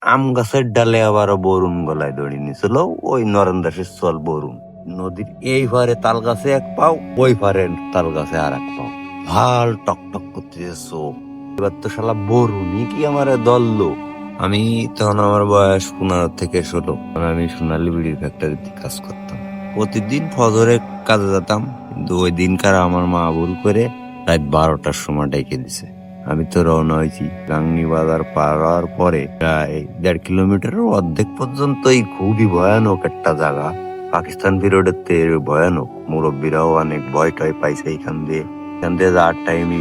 আম গাছের ডালে আবার বরুণ গলায় দড়ি নিছিল, ওই নরেন দাসের চল বরুণ। নদীর এই পারে তাল গাছে এক পাও, ওই পারে তাল গাছে আর এক পাও। ভালো টক টক করতেছে চোখ। এবার তো শালা বরুণই কি আমার দললো? আমি তখন আমার বয়স পনেরো থেকে ষোলো। আমি সোনালী বিড়ির ফ্যাক্টরিতে কাজ করতাম। প্রতিদিন ফজরে কাজে যেতাম, কিন্তু ওই দিনকার আমার মা ভুল করে রাত বারোটার সময় ডেকে দিছে। আমি তো রওনা হয়েছি গাংনি বাজার পার হওয়ার পরে প্রায় দেড় কিলোমিটারের অর্ধেক পর্যন্তই খুবই ভয়ানক একটা জায়গা। পাকিস্তান পিরিয়ডের তে ভয়ানক। মুরব্বীরাও অনেক ভয় টয় পাইছে এখান দিয়ে। এখান দিয়ে যাওয়ার টাইমে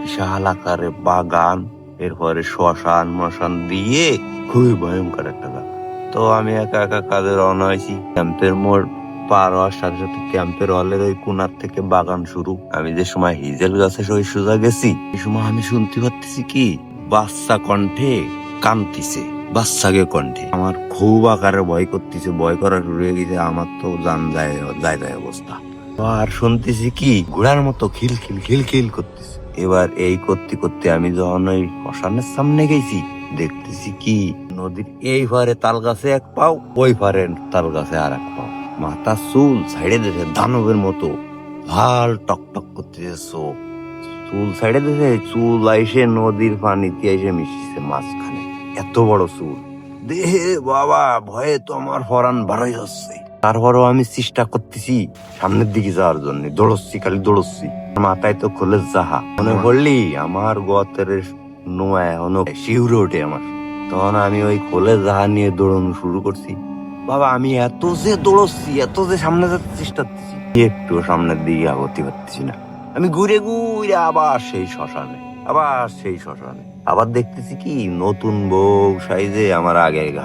বিশাল আকারে বাগান, এরপরে শ্মশান মশান দিয়ে খুবই ভয়ঙ্কর একটা জায়গা। তো আমি একা একা কাজে রওনা হয়েছি। ক্যাম্পের মোড় পার হওয়ার সাথে সাথে ক্যাম্পের হলের ওই কোনার থেকে বাগান শুরু। আমি যে সময় হিজেল গাছে ওই সোজা গেছি, এই সময় আমি শুনতে পাচ্ছি কি? বাচ্চা কণ্ঠে কান্তিছে বাচ্চাকে কণ্ঠে। আমার খুব আকারে ভয় করতেছে, ভয় করা শুরু হয়ে গেছে, আমার তো জান যায় যায় যায় অবস্থা। আর শুনতেছি কি? ঘোড়ার মতো খিল খিল খিল খিল করতেছে। এবার এই করতে করতে আমি যখন ওই শ্মশানের সামনে গেছি, দেখতেছি কি? নদীর এই পারে তাল গাছে এক পাও, ওই পারে তাল গাছে আর এক পাও। মাথা চুল ছাইড়ে দিয়েছে দানবের মতো। লাল টক টক করতেছে চোখ। চুল ছাইড়ে দিয়েছে চুল আইসে নদীর পানিতে এসে মিশিছে মাঝখানে। এত বড় চুল। দেহে বাবা, ভয়ে তো আমার ফরান বাড়াই যাচ্ছে তারপরও আমি চেষ্টা করতেছি সামনের দিকে যাওয়ার জন্য। দৌড়চ্ছি, খালি দৌড়চ্ছি। মাথায় তো খোলে যাহা। মনে পড়লি, আমার গতের নোয়া এখনও শিউরে ওঠে আমার। তখন আমি ওই খোলে যাহা নিয়ে দৌড়ানো শুরু করছি। বাবা, আমি এত যে দৌড়চ্ছি, এত যে সামনে যেতে চেষ্টা করছি একটু সামনের দিকে আগতে পারতেছি না। আমি ঘুরে ঘুরে আবার সেই শ্মশানে, আবার সেই শ্মশানে। আবার দেখতেছি কি, নতুন বউ সাইজে আমার আগে আগে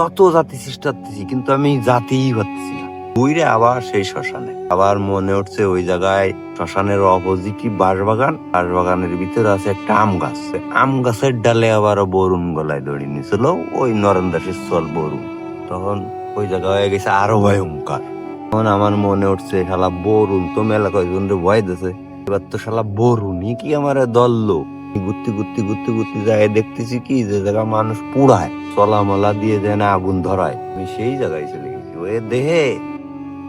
তত জাতি চেষ্টা করতেছি, কিন্তু আমি জাতিই পারতেছি না। ঘুরে আবার সেই শ্মশানে, আবার মনে উঠছে ওই জায়গায় শ্মশানের অপোজিটই বাঁশবাগান? বাঁশবাগানের ভিতরে আছে একটা আম গাছ। আম গাছের ডালে আবার বরুণ গলায় দড়ি নিছিল, ওই নরেন দাসের চল বরুণ। তখন ওই জায়গা হয়ে গেছে আরও ভয়ঙ্কর। তখন আমার মনে উঠছে, শালা বরুণ, তো মেলা কয়েকজন রে ভয় দিছে। এবার তো শালা বরুণই কি আমার দললো ঘুরতে ঘুরতে ঘুরতে ঘুরতে যায় দেখতেছি কি, যে জায়গা মানুষ পুড়ায় চলা মলা দিয়ে যেন আগুন ধরায়। আমি সেই জায়গায় চলে গেছি। ওই দেহে!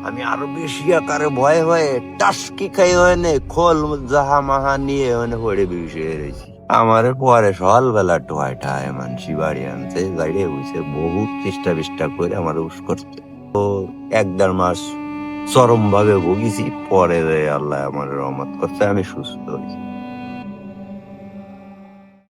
আমি আরও বেশি আকারে ভয়ে ভয়ে টাসকি খাই হয়নে, খোল জাহা মাহা নিয়ে মানে পড়ে বিষে রয়েছি। আমার পরে সকালবেলা টোয়াইটায় মানসি বাড়ি আনতে গাড়ি হয়েছে বহুত চেষ্টা বিষ্টা করে আমার উস করছে। তো এক দেড় মাস চরম ভাবে ভুগিছি, পরে আল্লাহ আমার রহমত করছে, আমি সুস্থ হয়েছি।